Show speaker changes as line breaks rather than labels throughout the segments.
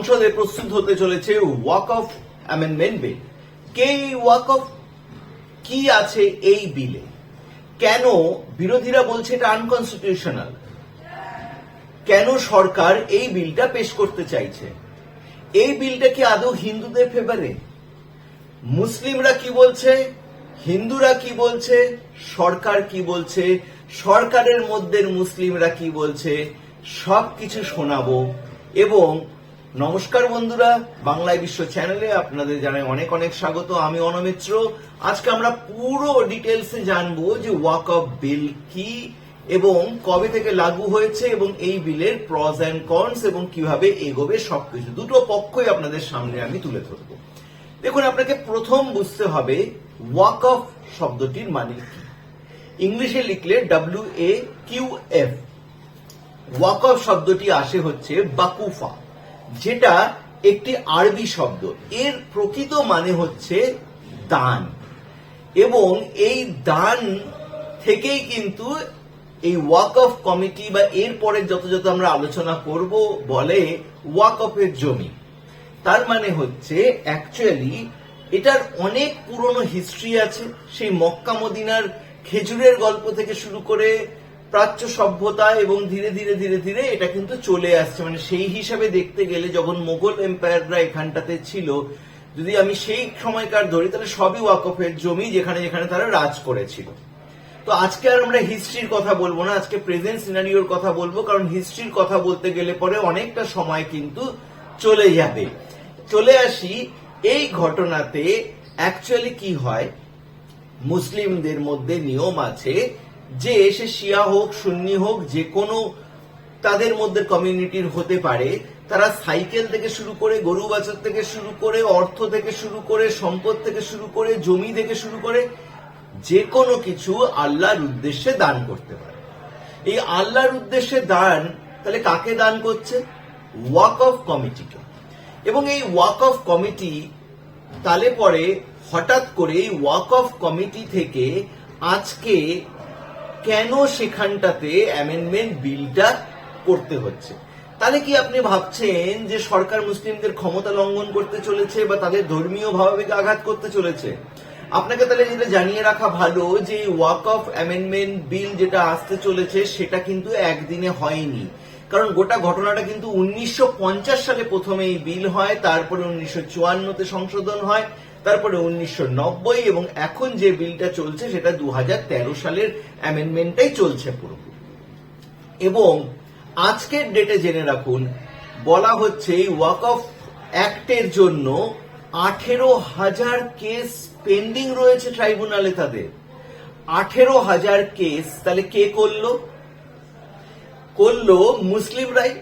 সংসদে প্রস্তুত হতে চলেছে ওয়াক অফ অ্যামেন্ডমেন্ট বিল। কে ওয়াক অফ কি আছে এই বিলে? কেন বিরোধীরা বলছে এটা আনকনস্টিটিউশনাল? কেন সরকার এই বিলটা পেশ করতে চাইছে? এই বিলটা কি আদৌ হিন্দুদের ফেভারে মুসলিমরা কি বলছে? হিন্দুরা কি বলছে? সরকার কি বলছে? সরকারের মধ্যে মুসলিমরা কি বলছে? সব কিছু শোনাবো এবং নমস্কার বন্ধুরা, বাংলায় বিশ্ব চ্যানেলে আপনাদের জানাই অনেক অনেক স্বাগত। আমি অনমিত্র। আজকে আমরা পুরো ডিটেলসে জানব যে ওয়াক অফ বিল কি এবং কবে থেকে লাগু হয়েছে এবং এই বিলের প্রজ অ্যান্ড কনস এবং কীভাবে এগোবে সবকিছু দুটো পক্ষই আপনাদের সামনে আমি তুলে ধরবো। দেখুন, আপনাকে প্রথম বুঝতে হবে ওয়াক অফ শব্দটির মানে কি। ইংলিশে লিখলে W A Q F walk of শব্দটি আসে হচ্ছে বাকুফা। যেটা একটি আরবি শব্দ। এর প্রকৃত মানে হচ্ছে দান। এবং এই দান থেকেই কিন্তু এই ওয়াক অফ কমিটি বা এর পরে যত যত আমরা আলোচনা করব বলে ওয়াক অফের জমি। তার মানে হচ্ছে অ্যাকচুয়ালি এটার অনেক পুরনো হিস্ট্রি আছে। সেই মক্কা মদিনার খেজুরের গল্প থেকে শুরু করে প্রাচ্য সভ্যতা এবং ধীরে ধীরে ধীরে ধীরে এটা কিন্তু চলে আসছে। মানে সেই হিসাবে দেখতে গেলে যখন মোগল এম্পায়াররা এখানটাতে ছিল, যদি আমি সেই সময়কার ধরি, তাহলে সবই ওয়াকফের জমি যেখানে যেখানে তারা রাজ করেছিল। তো আজকে আর আমরা হিস্ট্রির কথা বলব না, আজকে প্রেজেন্ট সিনারিওর কথা বলব, কারণ হিস্ট্রির কথা বলতে গেলে পরে অনেকটা সময় কিন্তু চলে যাবে। চলে আসি, এই ঘটনাতে অ্যাকচুয়ালি কি হয়? মুসলিমদের মধ্যে নিয়ম আছে যে এসে শিয়া হোক, সুন্নি হোক, যে কোনো তাদের মধ্যে কমিউনিটির হতে পারে, তারা সাইকেল থেকে শুরু করে, গরু বাছর থেকে শুরু করে, অর্থ থেকে শুরু করে, সম্পদ থেকে শুরু করে, জমি থেকে শুরু করে, যে কোনো কিছু আল্লাহর উদ্দেশ্যে দান করতে পারে। এই আল্লাহর উদ্দেশ্যে দান, তাহলে কাকে দান করছে? ওয়াক অফ কমিটিকে এবং এই ওয়াক অফ কমিটি তালে পরে হঠাৎ করে এই ওয়াক অফ কমিটি থেকে আজকে কেন সেখানটাতে অ্যামেন্ডমেন্ট বিলটা করতে হচ্ছে? তাহলে কি আপনি ভাবছেন যে সরকার মুসলিমদের ক্ষমতা লঙ্ঘন করতে চলেছে বা তাদের ধর্মীয় ভাবাবেগে আঘাত করতে চলেছে? আপনাকে তাহলে যেটা জানিয়ে রাখা ভালো যে ওয়াক অফ অ্যামেন্ডমেন্ট বিল যেটা আসতে চলেছে, সেটা কিন্তু একদিনে হয়নি। কারণ গোটা ঘটনাটা কিন্তু উনিশশো পঞ্চাশ সালে প্রথমে এই বিল হয়, তারপরে উনিশশো চুয়ান্নতে সংশোধন হয় তারপরে উনিশশো নব্বই এবং এখন যে বিলটা চলছে সেটা দু হাজার তেরো সালের অ্যামেন্ডমেন্টটাই চলছে পুরোপুরি। এবং আজকের ডেটে জেনে রাখুন, বলা হচ্ছে এই ওয়াক অফ অ্যাক্টের জন্য আঠেরো হাজার কেস পেন্ডিং রয়েছে ট্রাইব্যুনালে তাদের। আঠেরো হাজার কেস তাহলে কে করল? করল করল মুসলিমরাই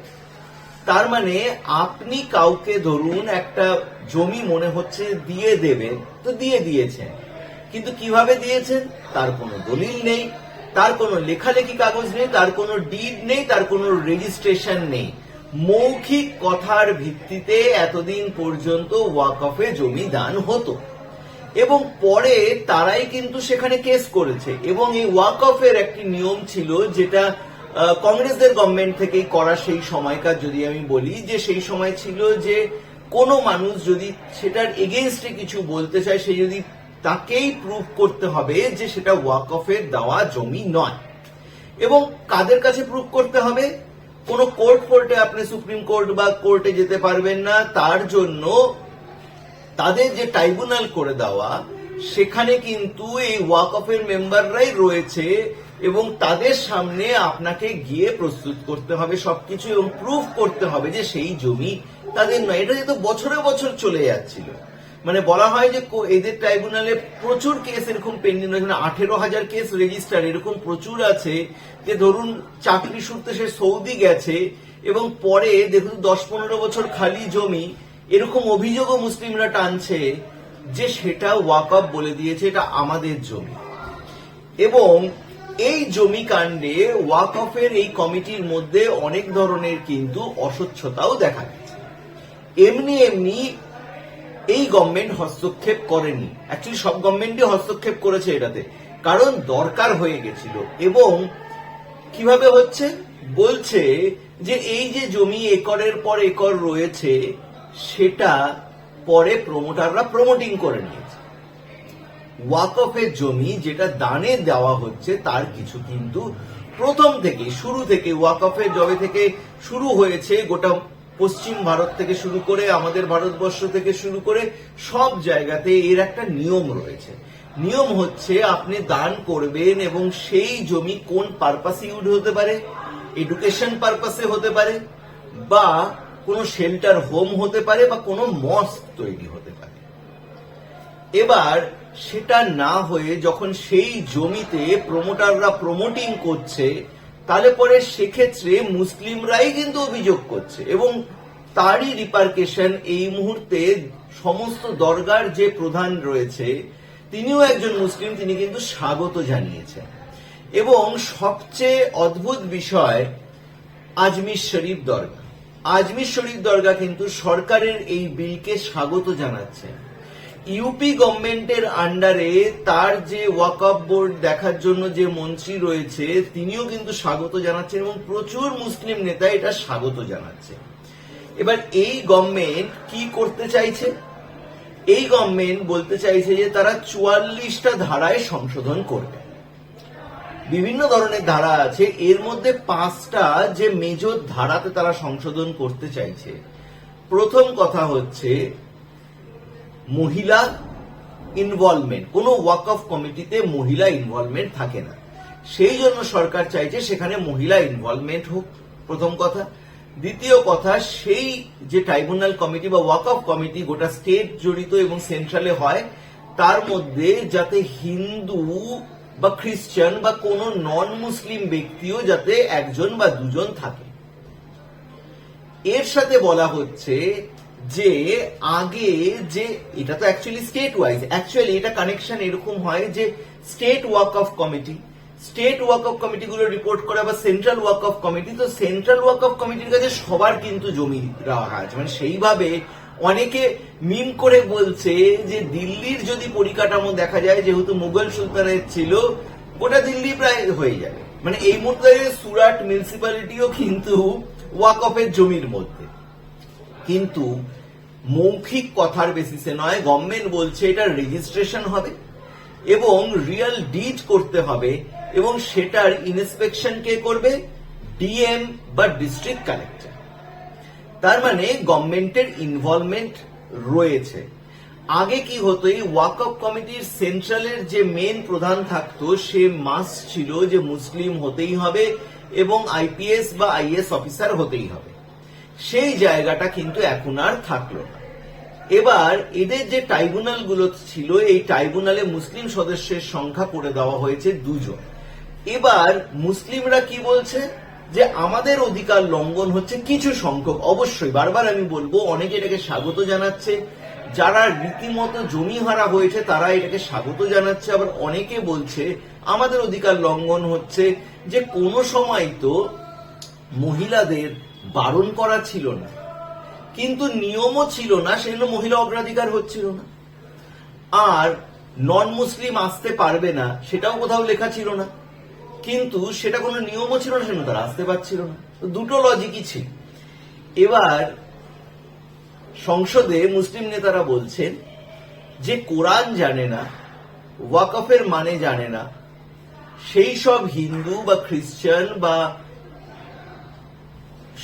তার মানে আপনি কাউকে ধরুন একটা জমি মনে হচ্ছে দিয়ে দেবে, তো দিয়ে দিয়েছেন। কিন্তু কীভাবে দিয়েছেন? তার কোনো দলিল নেই, তার কোনো লেখালেখি কাগজ নেই, তার কোনো ডিড নেই, তার কোনো রেজিস্ট্রেশন নেই। মৌখিক কথার ভিত্তিতে এতদিন পর্যন্ত ওয়াকফে জমি দান হতো। এবং পরে তারাই কিন্তু সেখানে কেস করেছে। এবং এই ওয়াকফের একটি নিয়ম ছিল যেটা কংগ্রেসদের গভর্নমেন্ট থেকেই করা সেই সময়কার, যদি আমি বলি, যে সেই সময় ছিল যে কোনো মানুষ যদি সেটার এগেনস্টে কিছু বলতে চায়, সে যদি তাকেই প্রুভ করতে হবে যে সেটা ওয়াকফের দেওয়া জমি নয়। এবং কাদের কাছে প্রুভ করতে হবে? কোনো কোর্ট কোর্টে আপনি সুপ্রিম কোর্ট বা কোর্টে যেতে পারবেন না। তার জন্য তাদের যে ট্রাইব্যুনাল করে দেওয়া, সেখানে কিন্তু এই ওয়াকফের মেম্বাররাই রয়েছে এবং তাদের সামনে আপনাকে গিয়ে প্রস্তুত করতে হবে, সবকিছু এবং প্রুফ করতে হবে যে সেই জমি তাদের নয়। এটা যেহেতু বছরে বছর চলে যাচ্ছিল। মানে বলা হয় যে এদের ট্রাইব্যুনালে প্রচুর কেস এরকম পেন্ডিং রয়েছে মানে আঠেরো হাজার কেস রেজিস্টার এরকম প্রচুর আছে যে ধরুন চাকরি সূত্রে সে সৌদি গেছে এবং পরে দেখুন দশ পনেরো বছর খালি জমি, এরকম অভিযোগও মুসলিমরা টানছে যে সেটা ওয়াকআপ বলে দিয়েছে, এটা আমাদের জমি। এবং এই জমি কাণ্ডে ওয়াকফের এই কমিটির মধ্যে অনেক ধরনের কিন্তু অস্বচ্ছতাও দেখা গেছে। এমনি এমনি এই গভর্নমেন্ট হস্তক্ষেপ করেনি। অ্যাকচুয়ালি সব গভর্নমেন্টই হস্তক্ষেপ করেছে এটাতে। কারণ দরকার হয়ে গেছিল এবং কীভাবে হচ্ছে? বলছে যে এই যে জমি একরের পর একর রয়েছে, সেটা পরে প্রমোটাররা প্রমোটিং করে নিয়েছে। ওয়াকফের জমি যেটা দানে দেওয়া হচ্ছে, তার কিছু কিন্তু প্রথম থেকে, শুরু থেকে, ওয়াকফের জবে থেকে শুরু হয়েছে, গোটা পশ্চিম ভারত থেকে শুরু করে, আমাদের ভারতবর্ষ থেকে শুরু করে, সব জায়গাতে এর একটা নিয়ম রয়েছে। নিয়ম হচ্ছে আপনি দান করবেন এবং সেই জমি কোন পারপাসে ইউজ হতে পারে? এডুকেশন পারপাসে হতে পারে, বা কোনো শেল্টার হোম হতে পারে, বা কোনো মস্ক তৈরি হতে পারে। এবার সেটা না হয়ে যখন সেই জমিতে প্রমোটাররা প্রমোটিং করছে, তাহলে পরে সেক্ষেত্রে মুসলিমরাই কিন্তু অভিযোগ করছে এবং তারই রিপার্কেশন এই মুহূর্তে সমস্ত দরগার যে প্রধান রয়েছে, তিনিও একজন মুসলিম, তিনি কিন্তু স্বাগত জানিয়েছেন। এবং সবচেয়ে অদ্ভুত বিষয়, আজমির শরীফ দরগা। আজমির শরীফ দরগা কিন্তু সরকারের এই বিলকে স্বাগত জানাচ্ছে। ইউপি গভর্নমেন্টের আন্ডারে তার যে ওয়াকআপ বোর্ড দেখার জন্য যে মন্ত্রী রয়েছে, তিনিও কিন্তু স্বাগত জানাচ্ছেন এবং প্রচুর মুসলিম নেতা এটা স্বাগত জানাচ্ছে। এবার এই গভর্নমেন্ট কি করতে চাইছে? এই গভর্নমেন্ট বলতে চাইছে যে তারা চুয়াল্লিশটা ধারায় সংশোধন করবে। বিভিন্ন ধরনের ধারা আছে, এর মধ্যে পাঁচটা যে মেজর ধারাতে তারা সংশোধন করতে চাইছে। প্রথম কথা হচ্ছে মহিলা ইনভলভমেন্ট কোনো ওয়াক অফ কমিটিতে মহিলা ইনভলভমেন্ট থাকে না। সেই জন্য সরকার চাইছে সেখানে মহিলা ইনভলভমেন্ট হোক, প্রথম কথা। দ্বিতীয় কথা, সেই যে ট্রাইব্যুনাল কমিটি বা ওয়াক অফ কমিটি গোটা স্টেট জড়িত এবং সেন্ট্রালে হয়, তার মধ্যে যাতে হিন্দু বা খ্রিস্টান বা কোনো নন মুসলিম ব্যক্তিও যাতে একজন বা দুজন থাকে। এর সাথে বলা হচ্ছে যে আগে যে, এটা তো অ্যাকচুয়ালি স্টেট ওয়াইজ অ্যাকচুয়ালি এটা কানেকশন এরকম হয় যে state Waqf committee state Waqf কমিটিগুলো report করে বা সেন্ট্রাল ওয়াক অফ কমিটি তো সেন্ট্রাল ওয়াক অফ কমিটির কাছে সবার কিন্তু জমি রাখা আছে। মানে সেইভাবে অনেকে মিম করে বলছে যে দিল্লির যদি পরিকাঠামো দেখা যায়, যেহেতু মুঘল সুলতানের ছিল, গোটা দিল্লি প্রায় হয়ে যাবে। মানে এই মুহূর্তে সুরাট মিউনিসিপ্যালিটিও কিন্তু ওয়াক অফের জমির মধ্যে। কিন্তু মৌখিক কথার বেসিসে নয় গভর্নমেন্ট বলছে এটা রেজিস্ট্রেশন হবে এবং রিয়েল ডিড করতে হবে এবং সেটার ইন্সপেকশন কে করবে? ডিএম বা ডিস্ট্রিক্ট কালেক্টর তার মানে গভর্নমেন্টের ইনভলভমেন্ট রয়েছে। আগে কি হতো, এই ওয়াক অফ কমিটির সেন্ট্রালের যে মেন প্রধান থাকতো, সে মাস ছিল যে মুসলিম হতেই হবে এবং আইপিএস বা আইএস অফিসার হতেই হবে। সেই জায়গাটা কিন্তু এখন আর থাকল না। এবার এদের যে ট্রাইব্যুনালগুলো ছিল, এই ট্রাইব্যুনালে মুসলিম সদস্যের সংখ্যা করে দেওয়া হয়েছে দুজন। এবার মুসলিমরা কি বলছে? যে আমাদের অধিকার লঙ্ঘন হচ্ছে কিছু সংখ্যক। অবশ্যই, বারবার আমি বলব, অনেকে এটাকে স্বাগত জানাচ্ছে। যারা রীতিমতো জমি হারা হয়েছে, তারা এটাকে স্বাগত জানাচ্ছে। আবার অনেকে বলছে, আমাদের অধিকার লঙ্ঘন হচ্ছে যে কোনো সময় তো মহিলাদের বারণ করা ছিল না। কিন্তু নিয়মও ছিল না, সেজন্য মহিলা অগ্রাধিকার হচ্ছিল না। আর নন মুসলিম আসতে পারবে না, সেটাও কোথাও লেখা ছিল না। কিন্তু সেটা কোনো নিয়মও ছিল না, সেজন্য তারা আসতে পারছিল না। দুটো লজিকই ছিল। এবার সংসদে মুসলিম নেতারা বলছেন যে কোরআন জানে না, ওয়াকফের মানে জানে না, সেই সব হিন্দু বা খ্রিস্টান বা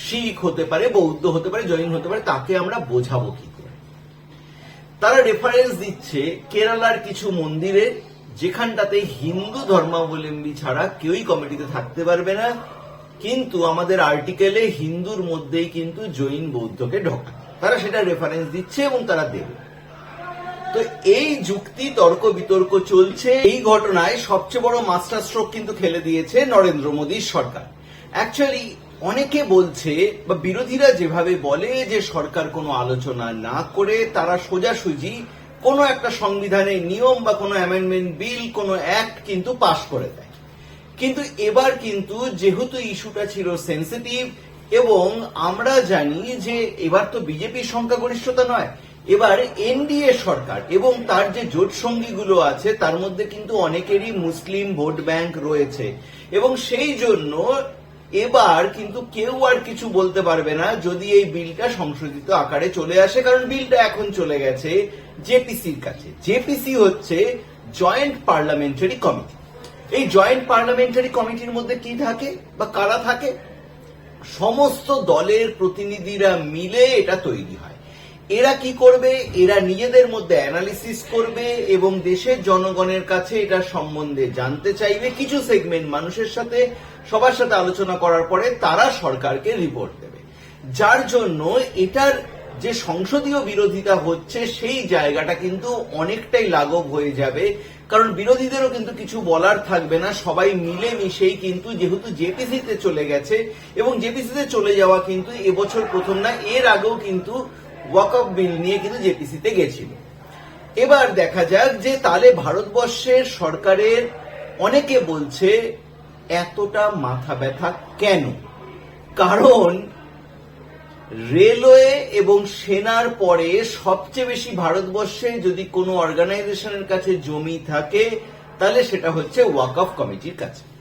শিখ হতে পারে, বৌদ্ধ হতে পারে, জৈন হতে পারে, তাকে আমরা বোঝাবো কি করে? তারা রেফারেন্স দিচ্ছে কেরালার কিছু মন্দিরে যেখানটাতে হিন্দু ধর্মাবলম্বী ছাড়া কেউই কমিটিতে থাকতে পারবে না, কিন্তু আমাদের আর্টিকেলে হিন্দুর মধ্যেই কিন্তু জৈন বৌদ্ধকে ঢোকা তারা সেটা রেফারেন্স দিচ্ছে এবং তারা দেবে। তো এই যুক্তি তর্ক বিতর্ক চলছে। এই ঘটনায় সবচেয়ে বড় মাস্টার স্ট্রোক কিন্তু খেলে দিয়েছে নরেন্দ্র মোদীর সরকার। অ্যাকচুয়ালি অনেকে বলছে বা বিরোধীরা যেভাবে বলে যে সরকার কোনো আলোচনা না করে, তারা সোজাসুজি কোনো একটা সংবিধানের নিয়ম বা কোনো অ্যামেন্ডমেন্ট বিল কোনো অ্যাক্ট কিন্তু পাশ করে দেয়। কিন্তু এবার কিন্তু যেহেতু ইস্যুটা ছিল সেন্সিটিভ এবং আমরা জানি যে এবার তো বিজেপির সংখ্যাগরিষ্ঠতা নয়, এবার এনডিএ সরকার এবং তার যে জোট সঙ্গীগুলো আছে, তার মধ্যে কিন্তু অনেকেরই মুসলিম ভোট ব্যাংক রয়েছে এবং সেই জন্য এবার কিন্তু কেউ আর কিছু বলতে পারবে না যদি এই বিলটা সংশোধিত আকারে চলে আসে, কারণ বিলটা এখন চলে গেছে জেপিসির কাছে। জেপিসি হচ্ছে জয়েন্ট পার্লামেন্টারি কমিটি। এই জয়েন্ট পার্লামেন্টারি কমিটির মধ্যে কি থাকে বা কারা থাকে? সমস্ত দলের প্রতিনিধিরা মিলে এটা তৈরি হয়। এরা কি করবে? এরা নিজেদের মধ্যে অ্যানালিসিস করবে এবং দেশের জনগণের কাছে এটা সম্বন্ধে জানতে চাইবে। কিছু সেগমেন্ট মানুষের সাথে, সবার সাথে আলোচনা করার পরে তারা সরকারকে রিপোর্ট দেবে। যার জন্য এটার যে সংসদীয় বিরোধিতা হচ্ছে, সেই জায়গাটা কিন্তু অনেকটাই লাঘব হয়ে যাবে। কারণ বিরোধীদেরও কিন্তু কিছু বলার থাকবে না। সবাই মিলে মিশেই কিন্তু যেহেতু জেপিসিতে চলে গেছে এবং জেপিসিতে চলে যাওয়া কিন্তু এবছর প্রথম না, এর আগেও কিন্তু ওয়াকআপ বিল নিয়ে কিন্তু জেপিসিতে গেছিল। এবার দেখা যাক যে তাহলে ভারতবর্ষের সরকারের অনেকে বলছে এতটা মাথা ব্যথা কেন? কারণ রেলওয়ে এবং সেনার পরে সবচেয়ে বেশি ভারতবর্ষে যদি কোনো অর্গানাইজেশনের কাছে জমি থাকে, তাহলে সেটা হচ্ছে ওয়াকফ কমিটির কাছে।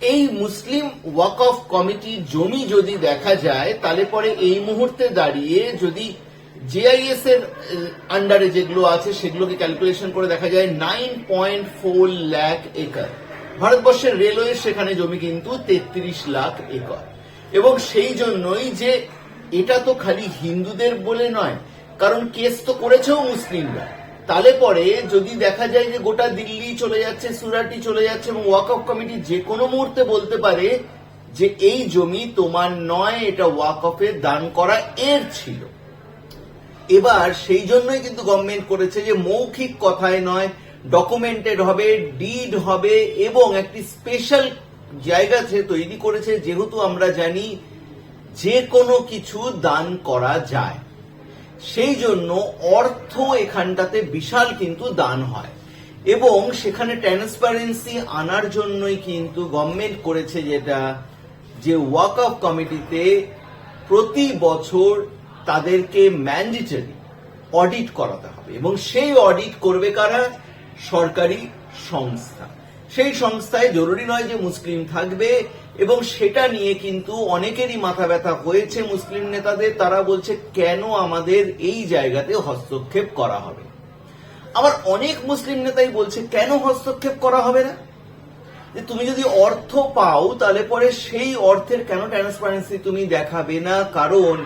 এই মুসলিম ওয়াকফ কমিটির জমি যদি দেখা যায়, তাহলে পরে এই মুহূর্তে দাঁড়িয়ে যদি জেআইএস এর আন্ডারে যেগুলো আছে, সেগুলোকে ক্যালকুলেশন করে দেখা যায় nine point four lakh acre. ভারতবর্ষের রেলওয়ে সেখানে জমি কিন্তু তেত্রিশ লাখ একর। এবং সেই জন্যই যে এটা তো খালি হিন্দুদের বলে নয়, কারণ কেস তো করেছেও মুসলিমরা। তাহলে পরে যদি দেখা যায় যে গোটা দিল্লি চলে যাচ্ছে, সুরাটি চলে যাচ্ছে এবং ওয়াকফ কমিটি যে কোনো মুহূর্তে বলতে পারে যে এই জমি তোমার নয়, এটা ওয়াকফে দান করা এর ছিল। এবার সেই জন্যই কিন্তু গভর্নমেন্ট করেছে যে মৌখিক কথায় নয় ডকুমেন্টেড হবে ডিড হবে এবং একটি স্পেশাল জায়গা সে তৈরি করেছে, যেহেতু আমরা জানি যে কোনো কিছু দান করা যায়। সেই জন্য অর্থ এখানটাতে বিশাল কিন্তু দান হয়। এবং সেখানে ট্রান্সপারেন্সি আনার জন্যই কিন্তু গভর্নমেন্ট করেছে যেটা, যে ওয়াক অফ কমিটিতে প্রতি বছর তাদেরকে ম্যান্ডেটরি অডিট করাতে হবে। এবং সেই অডিট করবে কারা? সরকারি সংস্থা। সেই সংস্থায় জরুরি নয় যে মুসলিম থাকবে এবং সেটা নিয়ে কিন্তু অনেকেরই মাথা ব্যথা হয়েছে মুসলিম নেতাদের। তারা বলছে, কেন আমাদের এই জায়গাতে হস্তক্ষেপ করা হবে? আবার অনেক মুসলিম নেতাই বলছে, কেন হস্তক্ষেপ করা হবে না? যে তুমি যদি অর্থ পাও, তাহলে পরে সেই অর্থের কেন ট্রান্সপারেন্সি তুমি দেখাবে না? কারণ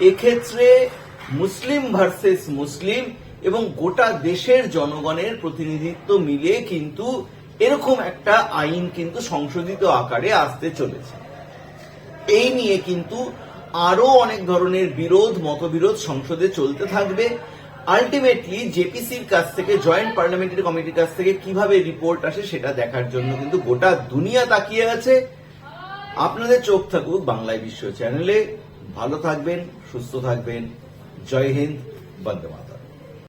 এক্ষেত্রে মুসলিম ভার্সেস মুসলিম এবং গোটা দেশের জনগণের প্রতিনিধিত্ব মিলে কিন্তু এরকম একটা আইন কিন্তু সংশোধিত আকারে আসতে চলেছে। এই নিয়ে কিন্তু আরও অনেক ধরনের বিরোধ, মতবিরোধ সংসদে চলতে থাকবে। আলটিমেটলি জেপিসির কাছ থেকে জয়েন্ট পার্লামেন্টারি কমিটির কাছ থেকে কীভাবে রিপোর্ট আসে সেটা দেখার জন্য কিন্তু গোটা দুনিয়া তাকিয়ে আছে। আপনাদের চোখ থাকুক বাংলায় বিশ্ব চ্যানেলে। ভালো থাকবেন, সুস্থ থাকবেন। জয় হিন্দ, বন্দে